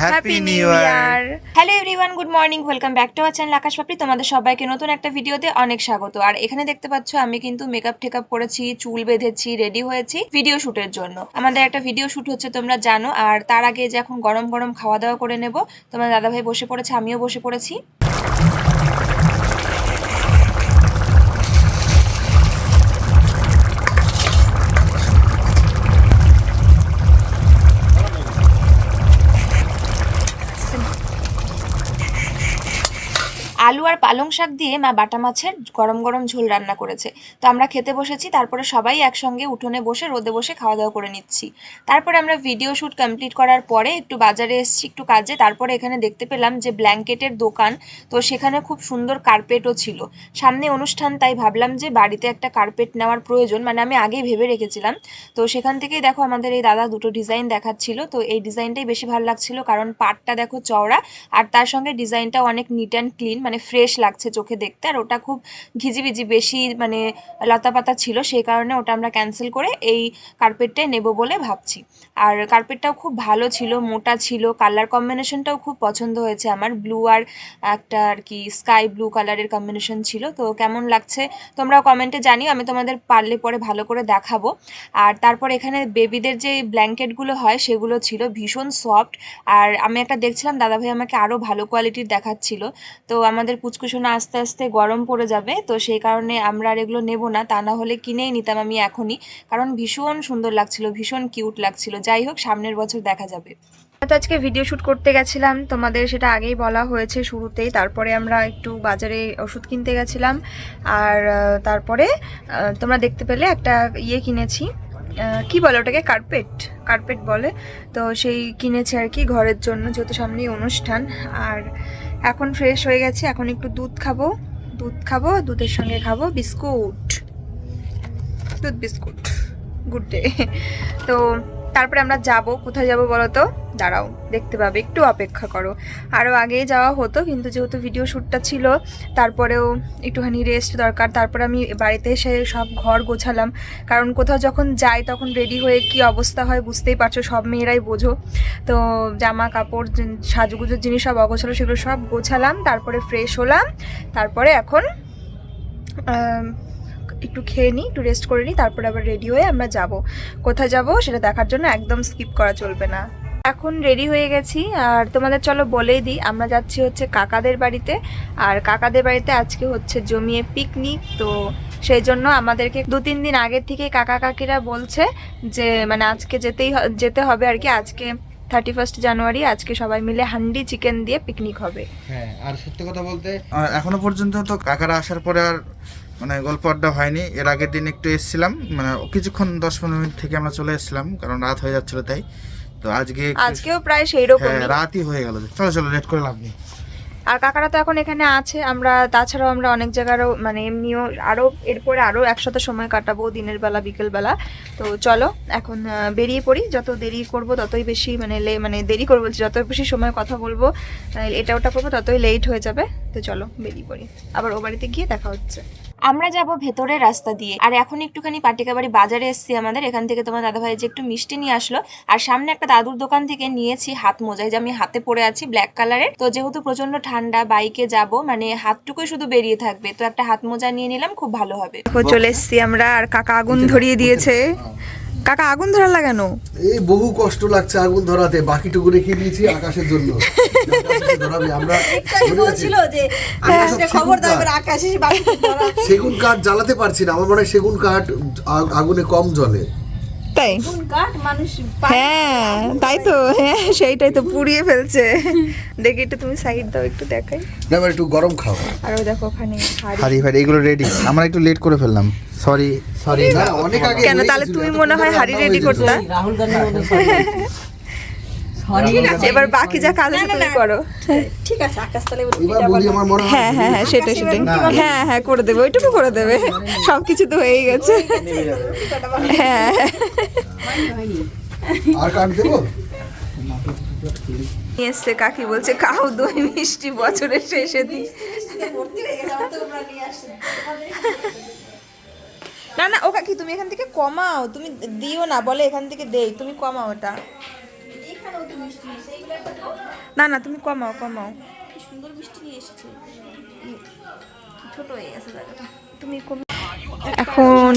Happy new year hello everyone good morning welcome back to our channel Akash Papri তোমাদের সবাইকে নতুন একটা ভিডিওতে অনেক স্বাগত। আর এখানে দেখতে পাচ্ছ আমি কিন্তু মেকআপ টেকআপ করেছি চুল বেঁধেছি রেডি হয়েছি ভিডিও শুটের জন্য। আমাদের একটা ভিডিও শুট হচ্ছে তোমরা জানো। আর তার আগে যে এখন গরম গরম খাওয়া দাওয়া করে নেব তোমার দাদাভাই বসে পড়েছে আমিও বসে পড়েছি। আলু আর পালং শাক দিয়ে মা বাটা মাছের গরম গরম ঝোল রান্না করেছে। তো আমরা খেতে বসেছি, তারপরে সবাই একসঙ্গে উঠোনে বসে, রোদে বসে খাওয়া দাওয়া করে নিচ্ছি। তারপরে আমরা ভিডিও শ্যুট কমপ্লিট করার পরে একটু বাজারে এসেছি একটু কাজে, তারপরে এখানে দেখতে পেলাম যে ব্ল্যাঙ্কেটের দোকান, তো সেখানে খুব সুন্দর কার্পেটও ছিল। সামনে অনুষ্ঠান, তাই ভাবলাম যে বাড়িতে একটা কার্পেট নেওয়ার প্রয়োজন মানে আমি আগেই ভেবে রেখেছিলাম। তো সেখান থেকেই দেখো আমাদের এই দাদা দুটো ডিজাইন দেখাচ্ছিল, তো এই ডিজাইনটাই বেশি ভালো লাগছিল, কারণ পাটটা দেখো চওড়া, আর তার সঙ্গে ডিজাইনটাও অনেক নিট অ্যান্ড ক্লিন মানে ফ্রেশ লাগছে চোখে দেখতে, আর ওটা খুব ঘিজিবিজি বেশি মানে লতাপাতা ছিল, সেই কারণে ওটা আমরা ক্যান্সেল করে এই কার্পেটটাই নেব বলে ভাবছি। আর কার্পেটটাও খুব ভালো ছিল, মোটা ছিল কালার কম্বিনেশনটাও খুব পছন্দ হয়েছে আমার। ব্লু আর একটা আর কি স্কাই ব্লু কালারের কম্বিনেশন ছিল, তো কেমন লাগছে তোমরাও কমেন্টে জানিও, আমি তোমাদের পারলে পরে ভালো করে দেখাবো। আর তারপর এখানে বেবিদের যে ব্ল্যাঙ্কেটগুলো হয়, সেগুলো ছিল ভীষণ সফট আর আমি একটা দেখছিলাম, দাদাভাই আমাকে আরও ভালো কোয়ালিটির দেখাচ্ছিল, তো আমাদের পুচকুসোনা আস্তে আস্তে গরম পড়ে যাবে, তো সেই কারণে আমরা আর এগুলো নেব না, তা না হলে কিনেই নিতাম আমি এখনই। কারণ ভীষণ সুন্দর লাগছিল, ভীষণ কিউট লাগছিল। যাই হোক, সামনের বছর দেখা যাবে। তো আজকে ভিডিও শ্যুট করতে গেছিলাম, তোমাদের সেটা আগেই বলা হয়েছে শুরুতেই। তারপরে আমরা একটু বাজারে ওষুধ কিনতে গেছিলাম, আর তারপরে তোমরা দেখতে পেলে একটা ইয়ে কিনেছি। কি বলে ওটাকে? কার্পেট কার্পেট বলে। তো সেই কিনেছি আর কি ঘরের জন্য, যেহেতু সামনেই অনুষ্ঠান, আর এখন ফ্রেশ হয়ে গেছে, এখন একটু দুধ খাব। দুধ খাব, দুধের সঙ্গে খাব বিস্কুট। দুধ বিস্কুট গুড ডে তো তারপরে আমরা যাব। কোথায় যাব বলো তো দাঁড়াও, দেখতে পাবে। একটু অপেক্ষা করো। আরও আগেই যাওয়া হতো, কিন্তু যেহেতু ভিডিও শ্যুটটা ছিল, তারপরেও একটুখানি রেস্ট দরকার। তারপরে আমি বাড়িতে এসে সব ঘর গোছালাম। কারণ কোথাও যখন যাই, তখন রেডি হয়ে কি অবস্থা হয় বুঝতেই পারছ, সব মেয়েরাই বোঝো। তো জামা কাপড় সাজুগুজোর জিনিস সব অগোছালো, সেগুলো সব গোছালাম। তারপরে ফ্রেশ হলাম। তারপরে এখন একটু খেয়ে নিই একটু রেস্ট করে নিই তারপরে আবার রেডি হয়ে আমরা যাব। কোথায় যাব সেটা দেখার জন্য একদম স্কিপ করা চলবে না। এখন রেডি হয়ে গেছি আর তোমাদের চলো বলেই দিই আমরা যাচ্ছি হচ্ছে কাকাদের বাড়িতে। আর কাকাদের বাড়িতে আজকে হচ্ছে জমিয়ে পিকনিক তো সেই জন্য আমাদেরকে দু তিন দিন আগের থেকে কাকা কাকিরা বলছে যে মানে আজকে যেতেই যেতে হবে আর কি। আজকে থার্টি ফার্স্ট জানুয়ারি আজকে সবাই মিলে হান্ডি চিকেন দিয়ে পিকনিক হবে। হ্যাঁ আর সত্যি কথা বলতে এখনও পর্যন্ত তো কাকারা আসার পরে আর মানে গল্প আড্ডা হয়নি। এর আগের দিন একটু এসেছিলাম মানে কিছুক্ষণ দশ পনেরো মিনিট থেকে আমরা চলে এসেছিলাম কারণ রাত হয়ে যাচ্ছিল তাই। তো আজকে আজকেও প্রায় সেই রকম রাতই হয়ে গেল। চলো চলো লেট করে লাভ নেই। আর কাকারা তো এখন এখানে আছে। আমরা তাছাড়াও আমরা অনেক জায়গারও মানে এমনিও আরও এরপরে আরও একসাথে সময় কাটাবো দিনের বেলা বিকেল বেলা। তো চলো এখন বেরিয়ে পড়ি। যত দেরি করব ততই বেশি মানে লে মানে দেরি করব বলছি, যত বেশি সময় কথা বলব এটা ওটা করব ততই লেট হয়ে যাবে। তো চলো বেরিয়ে পড়ি। আবার ও বাড়িতে গিয়ে দেখা হচ্ছে। আমরা যাব ভেতরের রাস্তা দিয়ে। আর এখন একটুখানি পাটিকাবাড়ি বাজারে এসছি আমাদের। এখান থেকে তোমার দাদাভাই যে একটু মিষ্টি নিয়ে আসলো। আর সামনে একটা দাদুর দোকান থেকে নিয়েছি হাত মোজা। যে আমি হাতে পরে আছি ব্ল্যাক কালারের তো যেহেতু প্রচণ্ড ঠান্ডা বাইকে যাব মানে হাতটুকুই শুধু বেরিয়ে থাকবে। তো একটা হাত মোজা নিয়ে নিলাম, খুব ভালো হবে। চলে এসছি আমরা। আর কাকা আগুন ধরিয়ে দিয়েছে। কাকা আগুন ধরা লাগানো এই বহু কষ্ট লাগছে আগুন ধরাতে বাকিটুকু রেখে দিয়েছি আকাশের জন্য। ধরাবে আমরা বলছিল যে খবর কাঠ। এবার আকাশে সেগুন কাঠ জ্বালাতে পারছি না আমার মনে হয় সেগুন কাঠ আগুনে কম জ্বলে। তাই? কাঠ মানুষ হ্যাঁ তাই তো হ্যাঁ সেইটাই তো পুড়িয়ে ফেলছে। দেখি একটু তুমি সাইড দাও একটু দেখাই। না একটু গরম খাও। আর ওই দেখো ওখানে হাড়ি। হাড়ি এগুলো রেডি আমরা একটু লেট করে ফেললাম। সরি সরি না অনেক আগে কেন তাহলে তুমি মনে হয় হাড়ি রেডি করতা? রাহুল গান্ধী এবার বাকি যা কাজ আছে তুমি করো ঠিক আছে আকাশ তাহলে এবার বলি আমার মনে হয় হ্যাঁ হ্যাঁ সেটাই সেটাই। হ্যাঁ হ্যাঁ করে দেবে ওইটুকু করে দেবে। সব কিছু তো হয়েই গেছে। হ্যাঁ আর কাঠ দেবো? এসছে কাকি বলছে কাউ দই মিষ্টি বছরের শেষে দি না না ও কাকি তুমি এখান থেকে কমাও। তুমি দিও না বলে এখান থেকে দেই। তুমি কমাও ওটা। না না তুমি কমাও কমাও। সুন্দর মিষ্টি নিয়ে এসেছে। ছোট হয়ে গেছে জায়গাটা। তুমি এখন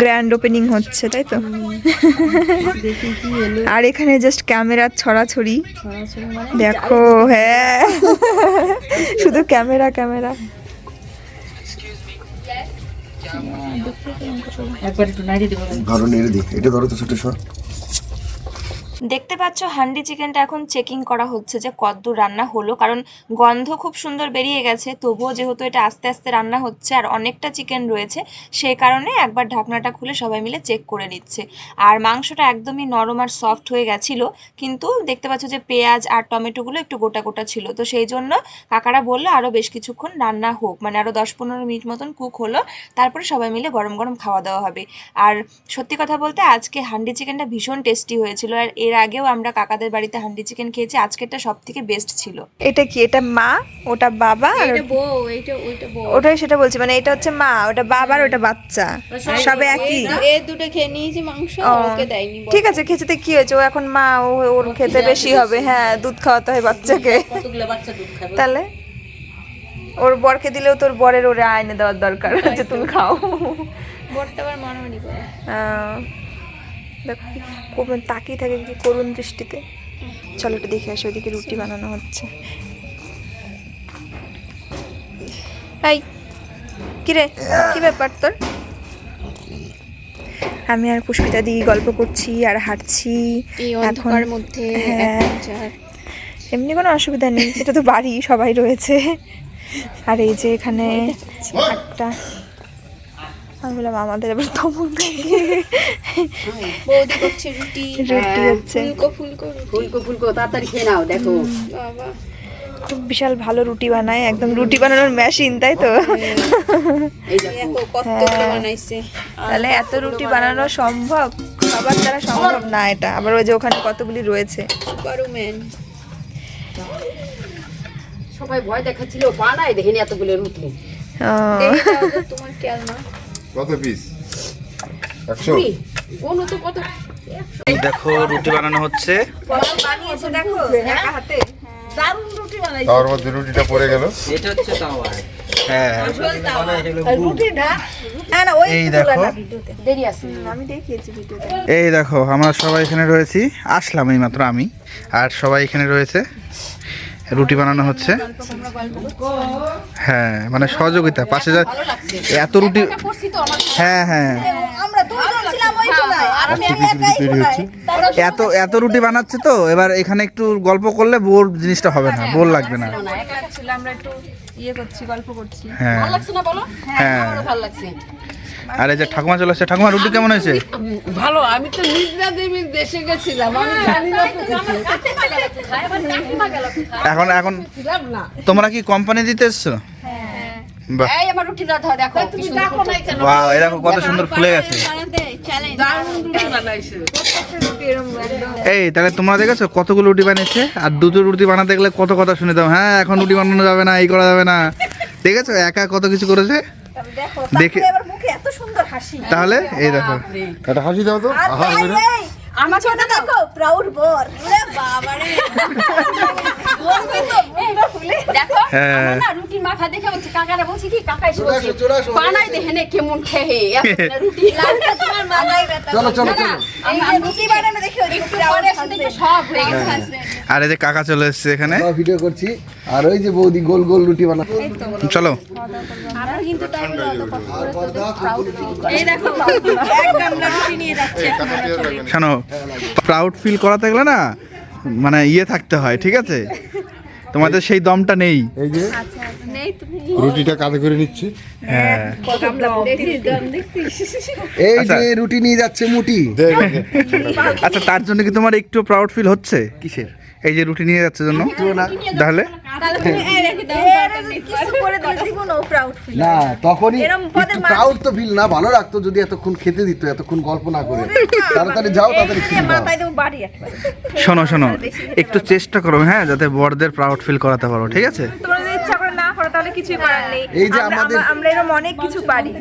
গ্র্যান্ড ওপেনিং হচ্ছে তাই তো? দেখি কি হলো। আর এখানে জাস্ট ক্যামেরার ছড়াছড়ি। মানে? দেখো হ্যাঁ। শুধু ক্যামেরা ক্যামেরা একবার একটু নাড়িয়ে দেবো। ধরো নেড়ে দিই। এটা ধরো তো ছোট সর দেখতে পাচ্ছ, হান্ডি চিকেনটা এখন চেকিং করা হচ্ছে যে কদ্দূর রান্না হলো, কারণ গন্ধ খুব সুন্দর বেরিয়ে গেছে, তবুও যেহেতু এটা আস্তে আস্তে রান্না হচ্ছে আর অনেকটা চিকেন রয়েছে সেই কারণে একবার ঢাকনাটা খুলে সবাই মিলে চেক করে নিচ্ছে। আর মাংসটা একদমই নরম আর সফট হয়ে গেছিল, কিন্তু দেখতে পাচ্ছ যে পেঁয়াজ আর টমেটোগুলো একটু গোটা গোটা ছিল, তো সেই জন্য কাকারা বলল আরও বেশ কিছুক্ষণ রান্না হোক মানে আরও দশ পনেরো মিনিট মতন কুক হলো, তারপরে সবাই মিলে গরম গরম খাওয়া দাওয়া হবে। আর সত্যি কথা বলতে আজকে হান্ডি চিকেনটা ভীষণ টেস্টি হয়েছিল, আর এর আগেও আমরা কাকাদের বাড়িতে হান্ডি চিকেন খেয়েছি আজকেরটা সব থেকে বেস্ট ছিল। এটা কি? এটা মা ওটা বাবা আর এটা বউ এইটা ওইটা বউ। ওটাই সেটা বলছি মানে এটা হচ্ছে মা ওটা বাবার ওটা বাচ্চা সবে একই। এ দুটো খেয়ে নিয়েছে মাংস ওকে দেয়নি বল। ঠিক আছে খেতে কি হয়েছে? ও এখন মা ও ওর খেতে বেশি হবে হ্যাঁ দুধ খাওয়াতে হয় বাচ্চাকে। তাহলে? ওর বরকে দিলেও তোর বরের ওরে আয়নে দেওয়ার দরকার যে তুমি খাও। বরটা আবার মানামানি করে। তাকিয়ে থাকে কি করুণ দৃষ্টিতে। চলো একটু দেখে আসি ওইদিকে রুটি বানানো হচ্ছে। এই কিরে কি ব্যাপার তোর? আমি আর পুষ্পিতা দি গল্প করছি আর হাঁটছি। এখন মধ্যে হ্যাঁ। এমনি কোনো অসুবিধা নেই এটা তো বাড়ি সবাই রয়েছে। আর এই যে এখানে একটা আমি বললাম আমাদের এবার তমুক বৌদি করছে রুটি। রুটি হচ্ছে। ফুলকো ফুলকো ফুলকো ফুলকো তাড়াতাড়ি খেয়ে নাও দেখো। বাবা। খুব বিশাল ভালো রুটি বানায় একদম রুটি বানানোর মেশিন তাই তো? এই দেখো। দেখো কতগুলো বানাইছে। তাহলে এত রুটি বানানো সম্ভব? সবার দ্বারা সম্ভব না এটা। আবার ওই যে ওখানে কতগুলি রয়েছে। সুপারম্যান সবাই ভয় দেখাচ্ছিল বানাই দেখিনি এতগুলো রুটি। তোমার খেয়াল না কত পিস একশো? দেখো রুটি বানানো হচ্ছে। বানিয়েছে দেখো একা হাতে। তার মধ্যে রুটিটা পড়ে গেল। হ্যাঁ। না ওই এই দেখো। দেরি আছে। আমি দেখিয়েছি ভিডিওতে। এই দেখো আমরা সবাই এখানে রয়েছি। আসলাম এই মাত্র আমি। আর সবাই এখানে রয়েছে। রুটি বানানো হচ্ছে। হ্যাঁ মানে সহযোগিতা পাশে যা এত রুটি হ্যাঁ হ্যাঁ। এত এত রুটি বানাচ্ছে তো এবার এখানে একটু গল্প করলে বোর জিনিসটা হবে না বোর লাগবে না। ছিল আমরা একটু ইয়ে করছি গল্প করছি। হ্যাঁ। ভালো লাগছে না বলো? হ্যাঁ। আমারও ভালো লাগছে। আর এই যে ঠাকুমা চলে আসছে। ঠাকুমা রুটি কেমন হয়েছে? ভালো আমি তো নিজনা দেবীর দেশে গেছিলাম আমি জানি না এখন এখন তোমরা কি কোম্পানি দিতে এসছো? বাহ। এই আমার রুটি না ধর দেখো তুমি দেখো না কেন বাহ এরকম কত সুন্দর ফুলে গেছে। বানাতে চ্যালেঞ্জ দারুণ রুটি বানাইছে। এই তাহলে তোমরা দেখেছ কতগুলো রুটি বানিয়েছে? আর দুটো রুটি বানাতে গেলে কত কথা শুনে দাও। হ্যাঁ এখন রুটি বানানো যাবে না এই করা যাবে না। দেখেছ? একা কত কিছু করেছে? দেখো দেখে এবার মুখে এত সুন্দর হাসি। তাহলে এই দেখো। একটা হাসি দাও তো। দেখো প্রাউড বর। ওরে বাবা রে বলবে তো মুখটা ফুলে। দেখো হ্যাঁ। না রুটির মাথা দেখে বলছি কাকারা বলছি কি কাকা এসে বলছে বানাই দেখে নে কেমন খেয়ে এত রুটি। লাস্টে তোমার মাথায় ব্যথা চলো চলো চলো। এই যে রুটি বানানো দেখে একটু পরে এসে দেখবে সব হয়ে গেছে। আর এই যে কাকা চলে এসছে এখানে? ভিডিও করছি। আর ওই যে বৌদি গোল গোল রুটি বানা চলো। আমরা কিন্তু টাইম অত কষ্ট আর বড়দা এই দেখো। এক গামলা রুটি নিয়ে যাচ্ছে। এখানে টের রাখবেন শোনো প্রাউড ফিল করাতে গেলে না মানে ইয়ে থাকতে হয় ঠিক আছে? তোমাদের সেই দমটা নেই। এই যে রুটিটা কাঁধে করে নিচ্ছি। হ্যাঁ। এই আচ্ছা। যে রুটি নিয়ে যাচ্ছে মুটি। আচ্ছা তার জন্য কি তোমার একটু প্রাউড ফিল হচ্ছে? কিসের? এই যে রুটি নিয়ে যাচ্ছে জন্য। তাহলে? তাহলে তুমি এই রেখে দাও কিছু করে দিলে জীবন ও প্রাউড ফিল না তখনই প্রাউড তো ফিল না ভালো লাগতো যদি এতক্ষণ খেতে দিত এতক্ষণ গল্প না করে। তাড়াতাড়ি যাও তাড়াতাড়ি শোনো শোনো একটু চেষ্টা করো হ্যাঁ যাতে বড়দের প্রাউড ফিল করাতে পারো ঠিক আছে তোমরা যদি ইচ্ছা করে না করো তাহলে কিছুই করার নেই। এই যে আমাদের- আমরা- এরকম অনেক কিছু পারি।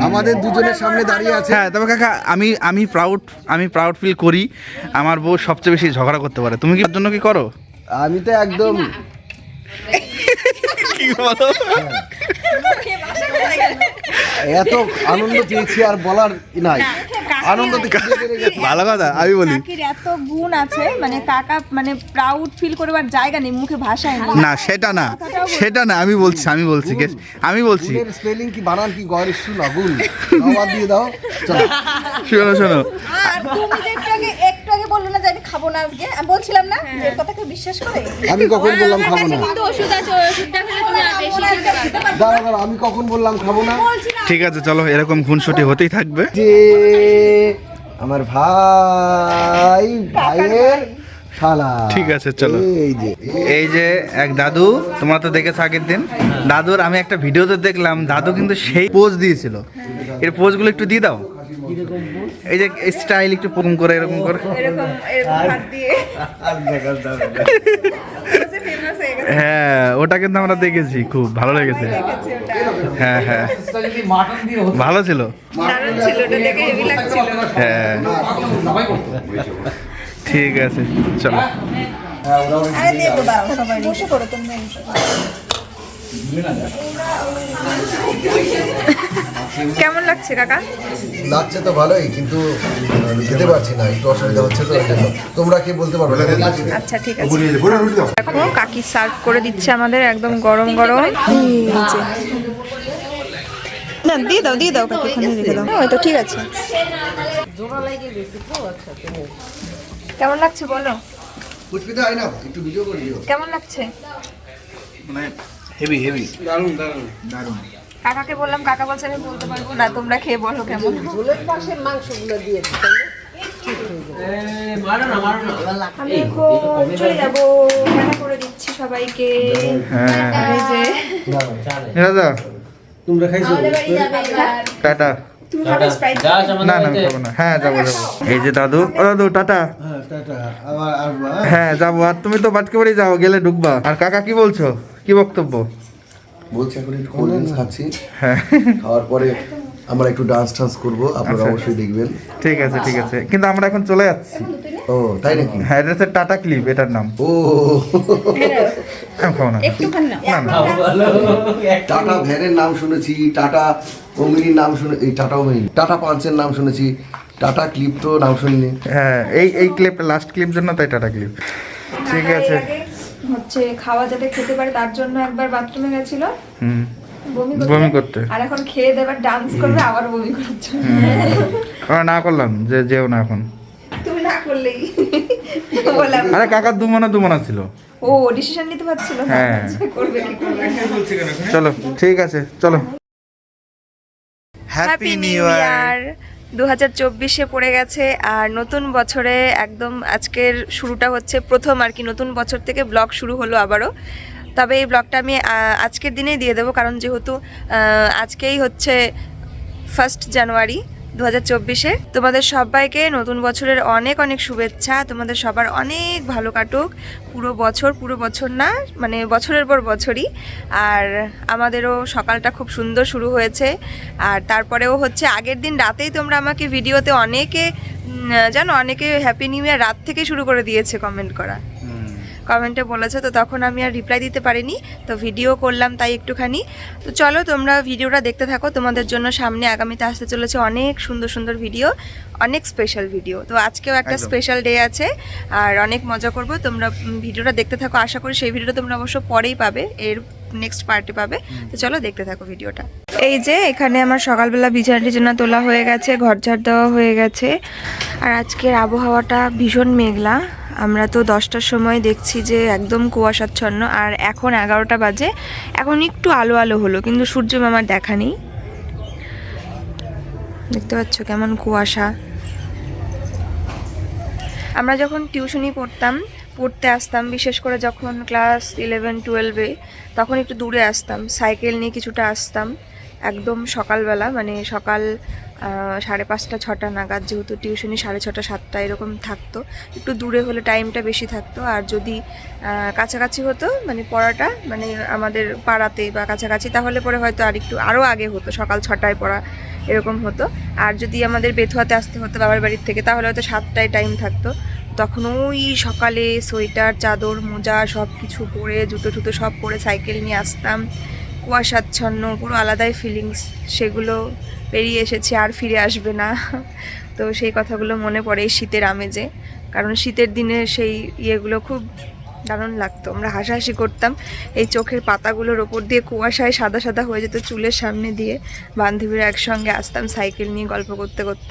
আমাদের দুজনের সামনে দাঁড়িয়ে আছে। হ্যাঁ তবে কাকা আমি আমি প্রাউড আমি প্রাউড ফিল করি। আমার বউ সবচেয়ে বেশি ঝগড়া করতে পারে। তুমি কি তার জন্য কি করো? আমি তো একদম কি বলো? এত আনন্দ পেয়েছি আর বলার নাই। আনন্দ ভালো কথা আমি বলি। এত গুণ আছে মানে কাকা মানে প্রাউড ফিল করবার জায়গা নেই মুখে ভাষায় না সেটা না সেটা না আমি বলছি আমি বলছি কে- আমি বলছি। স্পেলিং কি বানান কি গয়ের শু না গুণ দিয়ে দাও চলো। শোনো শোনো। আর তুমি যে একটু আগে একটু আগে বলল না যে আমি খাব না আজকে আমি বলছিলাম না যে এর কথা কেউ বিশ্বাস করে? আমি কখন বললাম খাব না? কিন্তু ওষুধ আছে ওষুধটা খেলে তুমি আর বেশি খেতে পারবে দাঁড়া দাঁড়া আমি কখন বললাম খাব না? ঠিক আছে চলো এরকম খুনসুটি হতেই থাকবে। যে আমার ভাই ভাইয়ের শালা। ঠিক আছে, চলো। এই যে। এই যে এক দাদু তোমার তো দেখেছ আগের দিন। দাদুর আমি একটা ভিডিওতে দেখলাম দাদু কিন্তু সেই পোজ দিয়েছিল। এর পোজগুলো একটু দিয়ে দাও। এই যে স্টাইল একটু পকম করে এরকম করে। এরকম এরকম হাত দিয়ে। ফেমাস হয়ে হ্যাঁ ওটা কিন্তু আমরা দেখেছি খুব ভালো লেগেছে। হ্যাঁ হ্যাঁ। ভালো ছিল। হ্যাঁ। ঠিক আছে চলো। বসে কেমন লাগছে কাকা? লাগছে তো ভালোই কিন্তু খেতে পারছি না একটু অসুবিধা হচ্ছে তো তোমরা কি বলতে পারবে? আচ্ছা ঠিক আছে। দেখো কাকি সার্ভ করে দিচ্ছে আমাদের একদম গরম গরম। না দিয়ে দাও দিয়ে দাও কাকি ওখানে রেখে দাও। ওই তো ঠিক আছে। কেমন লাগছে বলো? পুষ্পিতা আয় না একটু ভিডিও করে দিও। কেমন লাগছে? মানে হেভি হেভি কাকাকে বললাম কাকা বলছে আমি বলতে পারব না তোমরা খেয়ে বলো কেমন? ঝোলের পাশে মাংসগুলো দিয়ে আমি এখন চলে যাব টাটা করে দিচ্ছি সবাইকে। হ্যাঁ। আর এই যে রাজা তোমরা খাইছো? টাটা। না না আমি খাব না। হ্যাঁ যাব যাব। এই যে দাদু ও দাদু টাটা। হ্যাঁ টাটা। আবার আসবা হ্যাঁ যাব। আর তুমি তো বাটকে বাড়ি যাও গেলে ঢুকবা। আর কাকা কি বলছো? কি বক্তব্য? বলছি এখন একটু কোল্ড ড্রিঙ্কস খাচ্ছি। হ্যাঁ। খাওয়ার পরে আমরা একটু ডান্স টান্স করব আপনারা আচ্ছা। অবশ্যই দেখবেন। ঠিক আছে ঠিক আছে। কিন্তু আমরা এখন চলে যাচ্ছি। ও তাই নাকি? হ্যাঁ এটা হচ্ছে টাটা ক্লিপ এটার নাম। ও। খাব না। টাটা ভ্যানের নাম শুনেছি টাটা অমিনির নাম শুনে এই টাটা অমিনি টাটা পাঞ্চের নাম শুনেছি টাটা ক্লিপ্টো নাম শুনিনি। হ্যাঁ এই এই ক্লিপটা লাস্ট ক্লিপ জন্য তাই টাটা ক্লিপ ঠিক আছে। হচ্ছে খাওয়া যাতে খেতে পারে তার জন্য একবার বাথরুমে গেছিল। বমি বমি করতে। আর এখন খেয়ে দেবার ডান্স করবে আবার বমি করার জন্য আমরা না করলাম যে যেও না এখন। তুমি না করলেই। বললাম। আরে কাকার দুমনা দুমনা ছিল। ও ডিসিশন নিতে পারছিল না। হ্যাঁ। করবে কি করবে চলো ঠিক আছে চলো। হ্যাপি নিউ ইয়ার দু হাজার চব্বিশে পড়ে গেছে আর নতুন বছরে একদম আজকের শুরুটা হচ্ছে প্রথম আর কি। নতুন বছর থেকে ব্লগ শুরু হলো আবারও। তবে এই ব্লগটা আমি আজকের দিনেই দিয়ে দেবো, কারণ যেহেতু আজকেই হচ্ছে ফার্স্ট জানুয়ারি দু হাজার চব্বিশে। তোমাদের সবাইকে নতুন বছরের অনেক অনেক শুভেচ্ছা। তোমাদের সবার অনেক ভালো কাটুক। পুরো বছর পুরো বছর না মানে বছরের পর বছরই। আর আমাদেরও সকালটা খুব সুন্দর শুরু হয়েছে। আর তারপরেও হচ্ছে আগের দিন রাতেই তোমরা আমাকে ভিডিওতে অনেকে জানো, অনেকে হ্যাপি নিউ ইয়ার রাত থেকে শুরু করে দিয়েছে কমেন্ট করা। কমেন্টে বলেছে তো তখন আমি আর রিপ্লাই দিতে পারিনি তো ভিডিও করলাম তাই একটুখানি। তো চলো তোমরা ভিডিওটা দেখতে থাকো তোমাদের জন্য সামনে আগামীতে আসতে চলেছে অনেক সুন্দর সুন্দর ভিডিও অনেক স্পেশাল ভিডিও তো আজকেও একটা স্পেশাল ডে আছে আর অনেক মজা করব। তোমরা ভিডিওটা দেখতে থাকো আশা করি সেই ভিডিওটা তোমরা অবশ্য পরেই পাবে। এর নেক্সট পার্টি পাবে। তো চলো দেখতে থাকো ভিডিওটা। এই যে এখানে আমার সকালবেলা বিছানা টিছানা তোলা হয়ে গেছে ঘর ঝাড় দেওয়া হয়ে গেছে। আর আজকের আবহাওয়াটা ভীষণ মেঘলা। আমরা তো দশটার সময় দেখছি যে একদম কুয়াশাচ্ছন্ন আর এখন এগারোটা বাজে। এখন একটু আলো আলো হলো কিন্তু সূর্য মামার দেখা নেই। দেখতে পাচ্ছ কেমন কুয়াশা। আমরা যখন টিউশনি পড়তাম পড়তে আসতাম, বিশেষ করে যখন ক্লাস ইলেভেন টুয়েলভে তখন একটু দূরে আসতাম সাইকেল নিয়ে কিছুটা আসতাম, একদম সকালবেলা মানে সকাল সাড়ে পাঁচটা, ছটা নাগাদ যেহেতু টিউশনি সাড়ে ছটা, সাতটা এরকম থাকতো, একটু দূরে হলে টাইমটা বেশি থাকতো, আর যদি কাছাকাছি হতো মানে পড়াটা মানে আমাদের পাড়াতে বা কাছাকাছি, তাহলে পরে হয়তো আর একটু আরও আগে হতো, সকাল ছটায় পড়া এরকম হতো, আর যদি আমাদের বেথুয়াতে আসতে হতো বাবার বাড়ির থেকে, তাহলে হয়তো সাতটায় টাইম থাকতো তখন ওই সকালে সোয়েটার, চাদর, মোজা সব কিছু পরে, জুতো টুতো সব পরে সাইকেল নিয়ে আসতাম। কুয়াশাচ্ছন্ন, পুরো আলাদাই ফিলিংস সেগুলো পেরিয়ে এসেছে, আর ফিরে আসবে না। তো সেই কথাগুলো মনে পড়ে শীতের আমেজে। কারণ শীতের দিনে সেই ইয়েগুলো খুব দারুণ লাগতো। আমরা হাসাহাসি করতাম। এই চোখের পাতাগুলোর ওপর দিয়ে কুয়াশায় সাদা সাদা হয়ে যেত চুলের সামনে দিয়ে। বান্ধবীরা একসঙ্গে আসতাম সাইকেল নিয়ে গল্প করতে করতে।